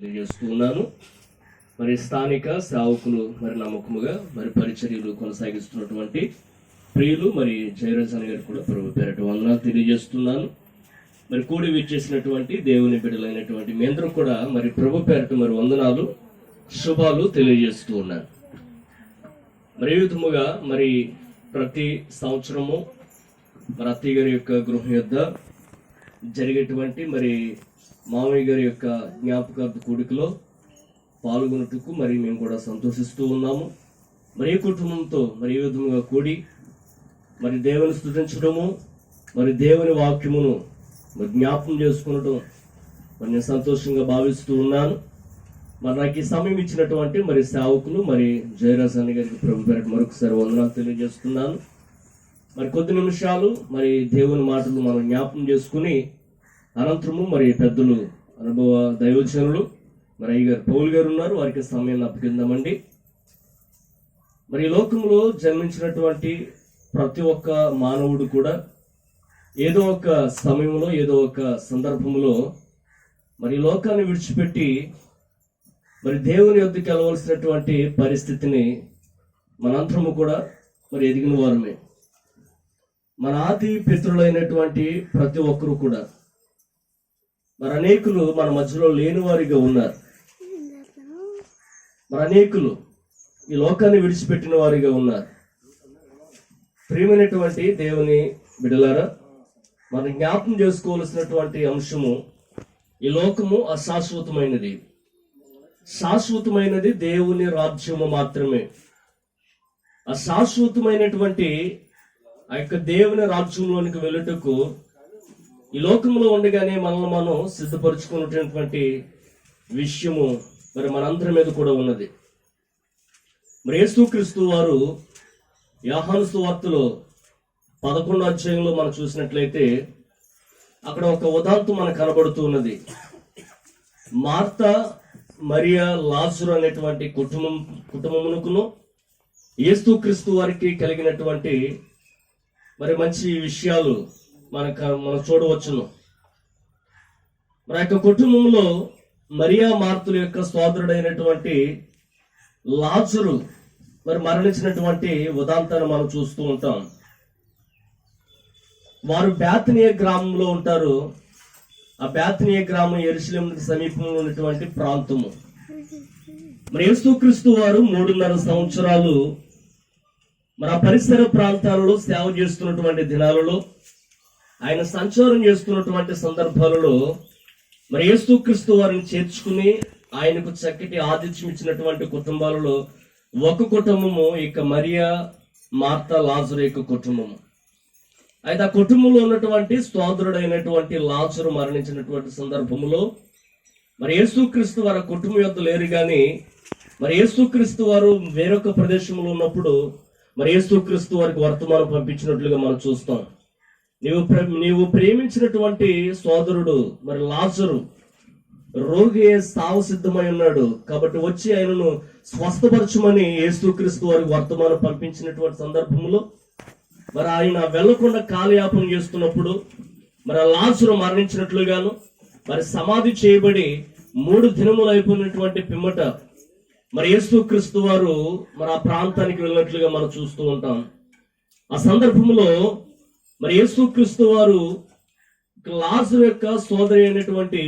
తెలియజేస్తూ ఉన్నాను మరి స్థానిక సేవకులు మరి నమ్మకముగా మరి పరిచర్యలు కొనసాగిస్తున్నటువంటి ప్రియులు మరి జయరాజన్ గారు కూడా ప్రభు పేరట వందనాలు తెలియజేస్తున్నాను. మరి కూడి విచ్చేసినటువంటి దేవుని బిడ్డలైనటువంటి మీ అందరూ కూడా మరి ప్రభు పేరట మరి వందనాలు శుభాలు తెలియజేస్తూ ఉన్నాను మరి ఈ విధముగా మరి ప్రతి సంవత్సరము మరి అత్తయ్య గారి యొక్క గృహం యొద్ద జరిగేటువంటి మరి మామయ్య గారి యొక్క జ్ఞాపకార్థ కూడికలో పాల్గొనటకు మరి మేము కూడా సంతోషిస్తూ ఉన్నాము. మరి ఏ కుటుంబంతో మరి ఏ విధంగా కూడి మరి దేవుని స్థుతించడము మరి దేవుని వాక్యమును మరి జ్ఞాపకం చేసుకునడం మరి నేను సంతోషంగా భావిస్తూ ఉన్నాను. మరి నాకు ఈ సమయం ఇచ్చినటువంటి మరి సేవకులు మరి జయరాజాని గారికి ప్రభు పేరట మరొకసారి వందనాలు తెలియజేస్తున్నాను. మరి కొద్ది నిమిషాలు మరి దేవుని మాటలు మనం జ్ఞాపకం చేసుకుని అనంతరము మరి పెద్దలు అనుభవ దైవజనులు మరి అయ్యగారు గారు గారు ఉన్నారు. వారికి సమయాన్ని అప్పగిందామండి. మరి లోకంలో జన్మించినటువంటి ప్రతి ఒక్క మానవుడు కూడా ఏదో ఒక సమయంలో ఏదో ఒక సందర్భంలో మరి లోకాన్ని విడిచిపెట్టి మరి దేవుని యొద్దకు వెళ్ళవలసినటువంటి పరిస్థితిని మనంతరము కూడా మరి ఎదిగిన వారమే. మన ఆది పితృలైనటువంటి ప్రతి ఒక్కరూ కూడా మరి అనేకులు మన మధ్యలో లేని వారిగా ఉన్నారు. మరి అనేకులు ఈ లోకాన్ని విడిచిపెట్టిన వారిగా ఉన్నారు. ప్రియమైనటువంటి దేవుని బిడలారా మనం జ్ఞాపకం చేసుకోవలసినటువంటి అంశము ఈ లోకము అశాశ్వతమైనది. శాశ్వతమైనది దేవుని రాజ్యము మాత్రమే. అశాశ్వతమైనటువంటి ఆ యొక్క దేవుని రాజ్యంలోనికి వెళ్ళుటకు ఈ లోకంలో ఉండగానే మనల్ని మనం సిద్ధపరచుకున్నటువంటి విషయము మరి మనందరి మీద కూడా ఉన్నది. మరి యేసుక్రీస్తు వారు యాహానుస్తు వార్తలో పదకొండో అధ్యాయంలో మనం చూసినట్లయితే అక్కడ ఒక ఉదాంతం మనకు కనబడుతూ ఉన్నది. మార్త మరియా లాజురు అనేటువంటి కుటుంబం కుటుంబమునకును యేసుక్రీస్తు వారికి కలిగినటువంటి మరి మంచి విషయాలు మనకు మనం చూడవచ్చును. మరి యొక్క కుటుంబంలో మరియా మార్తుల యొక్క సోదరుడైనటువంటి లాజరు మరి మరణించినటువంటి ఉదాంతాన్ని మనం చూస్తూ ఉంటాం. వారు బ్యాతనీయ గ్రామంలో ఉంటారు. ఆ బ్యాతనీయ గ్రామం ఎరుశలేం సమీపంలో ఉన్నటువంటి ప్రాంతము. మరి యేసుక్రీస్తు వారు మూడున్నర సంవత్సరాలు మరి ఆ పరిసర ప్రాంతాలలో సేవ చేస్తున్నటువంటి దినాలలో ఆయన సంచారం చేస్తున్నటువంటి సందర్భాలలో మరి యేసుక్రీస్తు వారిని చేర్చుకుని ఆయనకు చక్కటి ఆతిథ్యం ఇచ్చినటువంటి కుటుంబాలలో ఒక కుటుంబము ఇక మరియా మార్త లాజరు యొక్క కుటుంబము. అయితే ఆ కుటుంబంలో ఉన్నటువంటి స్తోత్రుడైనటువంటి లాజరు మరణించినటువంటి సందర్భములో మరి యేసుక్రీస్తు వారి కుటుంబ కుటుంబం యొక్క లేరు కానీ మరి యేసుక్రీస్తు వారు వేరొక ప్రదేశంలో ఉన్నప్పుడు మరి యేసుక్రీస్తు వారికి వర్తమానం పంపించినట్లుగా మనం చూస్తాం. నీవు నీవు ప్రేమించినటువంటి సోదరుడు మరి లాజరు రోగి సావు సిద్ధమై ఉన్నాడు. కాబట్టి వచ్చి ఆయనను స్వస్థపరచమని యేసుక్రీస్తు వారికి వర్తమానం పంపించినటువంటి సందర్భంలో మరి ఆయన వెళ్ళకుండా కాలయాపన చేస్తున్నప్పుడు మరి లాజరు మరణించినట్లుగాను మరి సమాధి చేయబడి మూడు దినములు అయిపోయినటువంటి పిమ్మట మరి యేసుక్రీస్తు వారు మరి ఆ ప్రాంతానికి వెళ్ళినట్లుగా మనం చూస్తూ ఉంటాం. ఆ సందర్భంలో మరి యేసుక్రీస్తు వారు లాజరు యొక్క సోదరి అయినటువంటి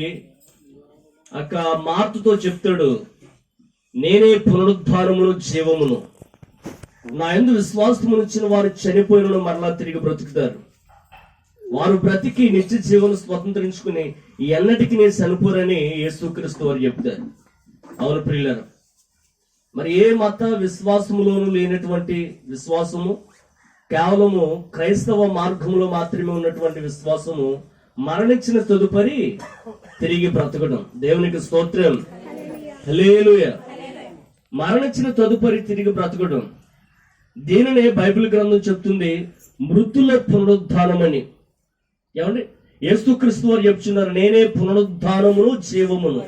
అక్క మార్తుతో చెప్తాడు నేనే పునరుద్ధారమును జీవమును. నా ఎందు విశ్వాసమును ఇచ్చిన వారు చనిపోయిన మరలా తిరిగి బ్రతుకుతారు. వారు బ్రతికి నిత్య జీవను స్వతంత్రించుకుని ఎన్నటికి నేను చనిపోరని యేసుక్రీస్తు వారు చెప్తారు. అవును ప్రియులరు మరి ఏ మత విశ్వాసములోనూ లేనటువంటి విశ్వాసము కేవలము క్రైస్తవ మార్గంలో మాత్రమే ఉన్నటువంటి విశ్వాసము మరణించిన తదుపరి తిరిగి బ్రతకడం దేవునికి స్తోత్రం. లేలుయ మరణించిన తదుపరి తిరిగి బ్రతకడం దీనినే బైబిల్ గ్రంథం చెప్తుంది మృతుల పునరుద్ధానమని. ఏమండి? యేసుక్రీస్తు వారు చెప్తున్నారు నేనే పునరుద్ధానమును జీవమును.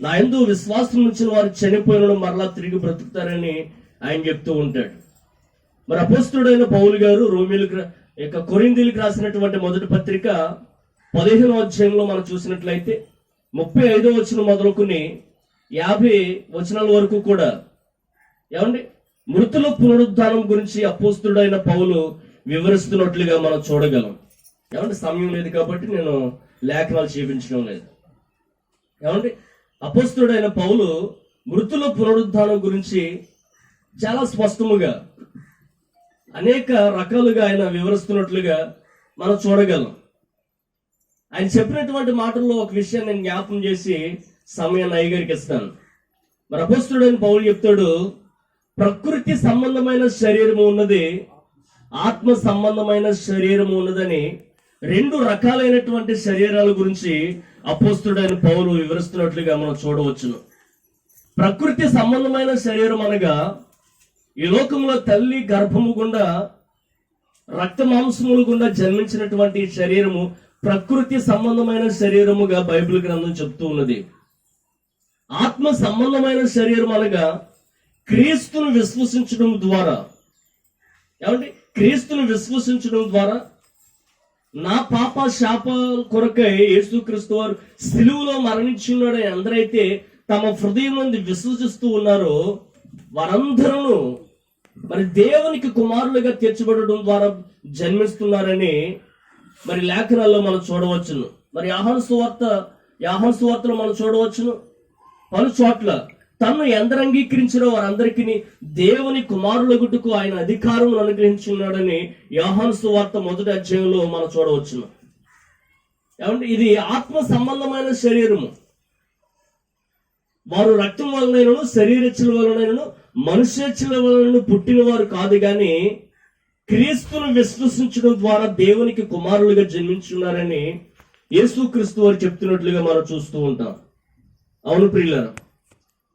నా ఎందు విశ్వాసం ఉంచిన వారు చనిపోయిన మరలా తిరిగి బ్రతుకుతారని ఆయన చెప్తూ ఉంటాడు. మరి అపోస్తుడైన పౌలు గారు రోమిలకు యొక్క కొరిందీలకు రాసినటువంటి మొదటి పత్రిక పదిహేనో అధ్యాయంలో మనం చూసినట్లయితే ముప్పై ఐదో వచనం మొదలుకుని యాభై వచనాల వరకు కూడా ఏమండి? మృతుల పునరుద్ధానం గురించి అపోస్తుడైన పౌలు వివరిస్తున్నట్లుగా మనం చూడగలం. ఏమంటే సమయం లేదు కాబట్టి నేను లేఖనాలు చూపించడం లేదు. ఏమండి? అపోస్తుడైన పౌలు మృతుల పునరుద్ధానం గురించి చాలా స్పష్టముగా అనేక రకాలుగా ఆయన వివరిస్తున్నట్లుగా మనం చూడగలం. ఆయన చెప్పినటువంటి మాటల్లో ఒక విషయాన్ని నేను జ్ఞాపం చేసి సమయాన్ని అయ్యగారికి ఇస్తాను. మరి అపోస్తుడైన పౌలు చెప్తాడు ప్రకృతి సంబంధమైన శరీరము ఉన్నది ఆత్మ సంబంధమైన శరీరము ఉన్నదని రెండు రకాలైనటువంటి శరీరాల గురించి అపోస్తుడైన పౌలు వివరిస్తున్నట్లుగా మనం చూడవచ్చును. ప్రకృతి సంబంధమైన శరీరం అనగా ఈ లోకంలో తల్లి గర్భము గుండా రక్త మాంసములు గుండా జన్మించినటువంటి శరీరము ప్రకృతి సంబంధమైన శరీరముగా బైబిల్ గ్రంథం చెప్తూ ఉన్నది. ఆత్మ సంబంధమైన శరీరం అనగా క్రీస్తును విశ్వసించడం ద్వారా. ఏమంటే క్రీస్తును విశ్వసించడం ద్వారా నా పాప శాప కొరకై యేసుక్రీస్తు వారు సిలువులో మరణించున్నాడని అందరైతే తమ హృదయం నుండి విశ్వసిస్తూ ఉన్నారో వారందరూ మరి దేవునికి కుమారులుగా తీర్చబడడం ద్వారా జన్మిస్తున్నారని మరి లేఖనాల్లో మనం చూడవచ్చును. మరి ఆహ్వాన సువార్త ఆహ్వాన సువార్తలో మనం చూడవచ్చును. పలు చోట్ల తను ఎందరు అంగీకరించిన వారందరికీ దేవుని కుమారుల కుమారులగుట్టుకు ఆయన అధికారం అనుగ్రహించున్నాడని యోహాను సువార్త మొదటి అధ్యాయంలో మనం చూడవచ్చును. ఏమంటే ఇది ఆత్మ సంబంధమైన శరీరము. వారు రక్తం వలనైనను శరీరచ్చుల వలనైనను మనుష్యచ్చుల వలన పుట్టిన వారు కాదు గాని క్రీస్తును విశ్వసించడం ద్వారా దేవునికి కుమారులుగా జన్మించున్నారని యేసుక్రీస్తు వారు చెప్తున్నట్లుగా మనం చూస్తూ ఉంటాం. అవును ప్రియులరా?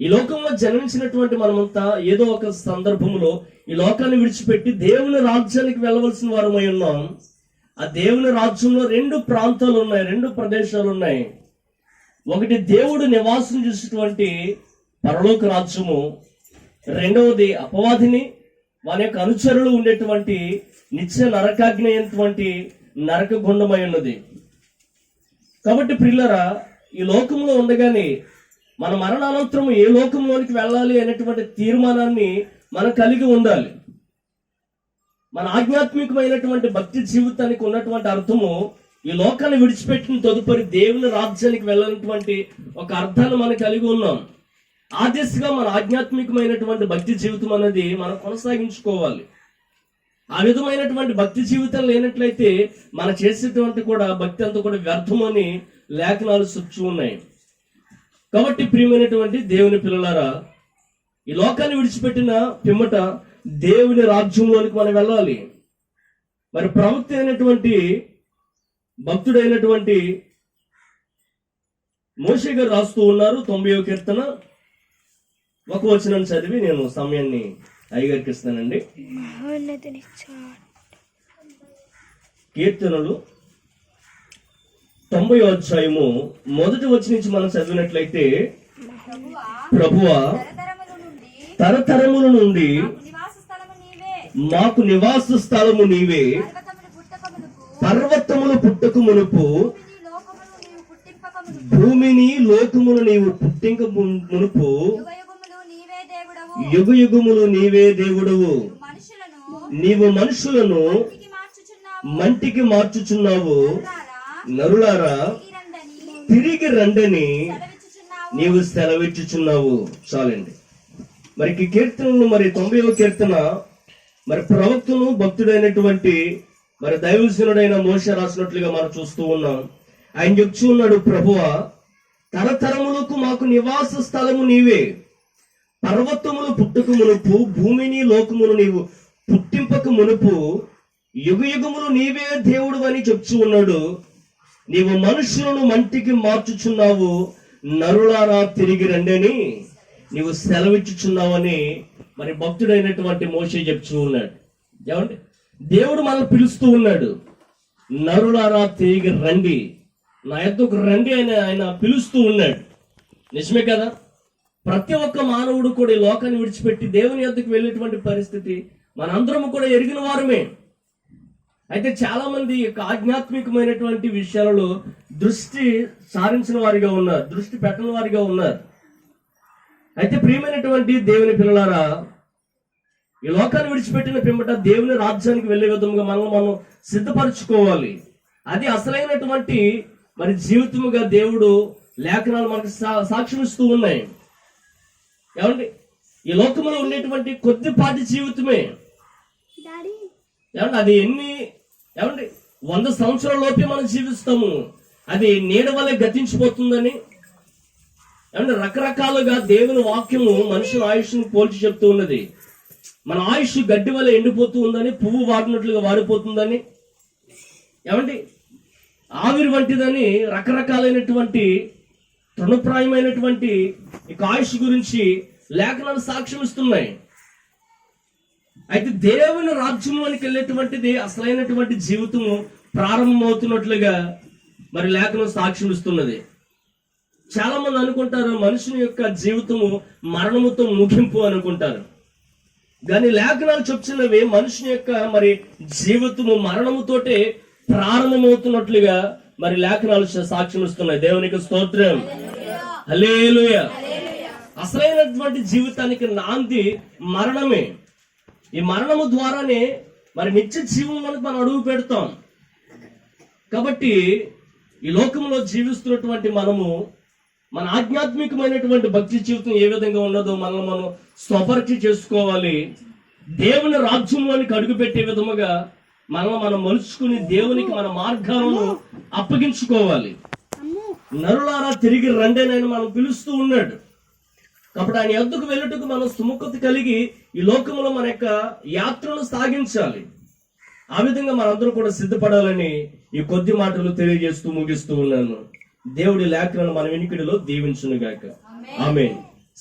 ఈ లోకంలో జన్మించినటువంటి మనమంతా ఏదో ఒక సందర్భంలో ఈ లోకాన్ని విడిచిపెట్టి దేవుని రాజ్యానికి వెళ్ళవలసిన వారమై ఉన్నాం. ఆ దేవుని రాజ్యంలో రెండు ప్రాంతాలు ఉన్నాయి రెండు ప్రదేశాలు ఉన్నాయి. ఒకటి దేవుడు నివాసం చేసినటువంటి పరలోక రాజ్యము రెండవది అపవాదిని వాని యొక్క అనుచరులు ఉండేటువంటి నిత్య నరకాగ్ని అయినటువంటి నరక గుండమై ఉన్నది. కాబట్టి ప్రిల్లరా ఈ లోకంలో ఉండగానే మన మరణానంతరం ఏ లోకంలోనికి వెళ్ళాలి అనేటువంటి తీర్మానాన్ని మనం కలిగి ఉండాలి. మన ఆధ్యాత్మికమైనటువంటి భక్తి జీవితానికి ఉన్నటువంటి అర్థము ఈ లోకాన్ని విడిచిపెట్టిన తదుపరి దేవుని రాజ్యానికి వెళ్ళినటువంటి ఒక అర్థాన్ని మనం కలిగి ఉన్నాం. ఆ దిశగా మన ఆధ్యాత్మికమైనటువంటి భక్తి జీవితం అనేది మనం కొనసాగించుకోవాలి. ఆ విధమైనటువంటి భక్తి జీవితం లేనట్లయితే మనం చేసేటువంటి కూడా భక్తి అంతా కూడా వ్యర్థమని లేఖనాలు చెప్తూ ఉన్నాయి. కాబట్టి ప్రియమైనటువంటి దేవుని పిల్లలారా ఈ లోకాన్ని విడిచిపెట్టిన పిమ్మట దేవుని రాజ్యంలోనికి మనం వెళ్ళాలి. మరి ప్రవక్త అయినటువంటి భక్తుడైనటువంటి మోషే గారు రాస్తూ ఉన్నారు తొంభై కీర్తన. ఒక వచనం చదివి నేను సమయాన్ని అయ్యగారికి ఇస్తానండి కీర్తనలు తొంభై అధ్యాయము మొదటి వచ్చి నుంచి మనం చదివినట్లయితే ప్రభువ తరతరముల నుండి మాకు నివాస స్థలము నీవే. పర్వతములు పుట్టకు మునుపు భూమిని లోకమును నీవు పుట్టింక మునుపు యుగ యుగములు నీవే దేవుడవు. నీవు మనుషులను మంటికి మార్చుచున్నావు. నరులారా తిరిగి రండని నీవు సెలవిచ్చుచున్నావు. చాలండి. మరి కీర్తనలు మరి తొంభైవ కీర్తన మరి ప్రవక్తను భక్తుడైనటువంటి మరి దైవజనుడైన మోస రాసినట్లుగా మనం చూస్తూ ఉన్నాం. ఆయన చెప్తూ ఉన్నాడు ప్రభువ తరతరములకు మాకు నివాస స్థలము నీవే. పర్వతములు పుట్టుకు మునుపు భూమిని లోకమును నీవు పుట్టింపకు మునుపు యుగ యుగములు నీవే దేవుడు అని చెప్తూ ఉన్నాడు. నీవు మనుషులను మంటికి మార్చుచున్నావు నరులారా తిరిగి రండని నీవు సెలవిచ్చుచున్నావని మరి భక్తుడైనటువంటి మోషే చెప్తూ ఉన్నాడు. ఏమండి? దేవుడు మనల్ని పిలుస్తూ ఉన్నాడు నరులారా తిరిగి రండి. నా ఎద్దుకు రండి అని ఆయన పిలుస్తూ ఉన్నాడు. నిజమే కదా? ప్రతి ఒక్క మానవుడు కూడా ఈ లోకాన్ని విడిచిపెట్టి దేవుని యొద్దకు వెళ్ళేటువంటి పరిస్థితి మనందరము కూడా ఎరిగిన వారమే. అయితే చాలా మంది యొక్క ఆధ్యాత్మికమైనటువంటి విషయాలలో దృష్టి సారించిన వారిగా ఉన్నారు దృష్టి పెట్టని వారిగా ఉన్నారు. అయితే ప్రియమైనటువంటి దేవుని పిల్లలారా ఈ లోకాన్ని విడిచిపెట్టిన పిమ్మట దేవుని రాజ్యానికి వెళ్ళే విధంగా మనం మనం సిద్ధపరచుకోవాలి. అది అసలైనటువంటి మరి జీవితముగా దేవుడు లేఖనాలు మనకు సా- సాక్ష్యమిస్తూ ఉన్నాయి. ఏమండి? ఈ లోకంలో ఉండేటువంటి కొద్దిపాటి జీవితమే. ఏమండి? అది ఎన్ని ఏమండి? వంద సంవత్సరాల లోపే మనం జీవిస్తాము. అది నీడ వల్లే గతించిపోతుందని. ఏమంటే రకరకాలుగా దేవుని వాక్యము మనుషుల ఆయుష్ను పోల్చి చెప్తూ ఉన్నది. మన ఆయుష్ గడ్డి వల్ల ఎండిపోతూ ఉందని పువ్వు వాడినట్లుగా వాడిపోతుందని. ఏమండి? ఆవిరి వంటిదని రకరకాలైనటువంటి తృణప్రాయమైనటువంటి ఈ ఆయుష్ గురించి లేఖనాలు సాక్ష్యం ఇస్తున్నాయి. అయితే దేవుని రాజ్యంలోనికి వెళ్ళేటువంటిది అసలైనటువంటి జీవితము ప్రారంభమవుతున్నట్లుగా మరి లేఖనం సాక్ష్యం ఇస్తున్నది. చాలా మంది అనుకుంటారు మనుషుని యొక్క జీవితము మరణముతో ముగింపు అనుకుంటారు. కానీ లేఖనాలు చెప్తున్నవి మనుషుని యొక్క మరి జీవితము మరణముతోటే ప్రారంభమవుతున్నట్లుగా మరి లేఖనాలు సాక్ష్యం ఇస్తున్నాయి. దేవునికి స్తోత్రం. హలేలుయ అసలైనటువంటి జీవితానికి నాంది మరణమే. ఈ మరణము ద్వారానే మరి నిత్య జీవంలోకి మనం అడుగు పెడతాం. కాబట్టి ఈ లోకంలో జీవిస్తున్నటువంటి మనము మన ఆధ్యాత్మికమైనటువంటి భక్తి జీవితం ఏ విధంగా ఉన్నదో మనం మనం స్వపరిచి చేసుకోవాలి. దేవుని రాజ్యంలోనికి అడుగు పెట్టే విధముగా మనం మనం మలుచుకుని దేవునికి మన మార్గాలను అప్పగించుకోవాలి. నరులారా తిరిగి రండేనని మనం పిలుస్తూ ఉన్నాడు. కాబట్టి ఆయన ఎద్దుకు వెళ్ళుటకు మనం సుముఖత కలిగి ఈ లోకంలో మన యొక్క యాత్రను సాగించాలి. ఆ విధంగా మనందరూ కూడా సిద్ధపడాలని ఈ కొద్ది మాటలు తెలియజేస్తూ ముగిస్తూ ఉన్నాను. దేవుడి లేఖలను మన వెనుకడిలో దీవించునుగాక. ఆమె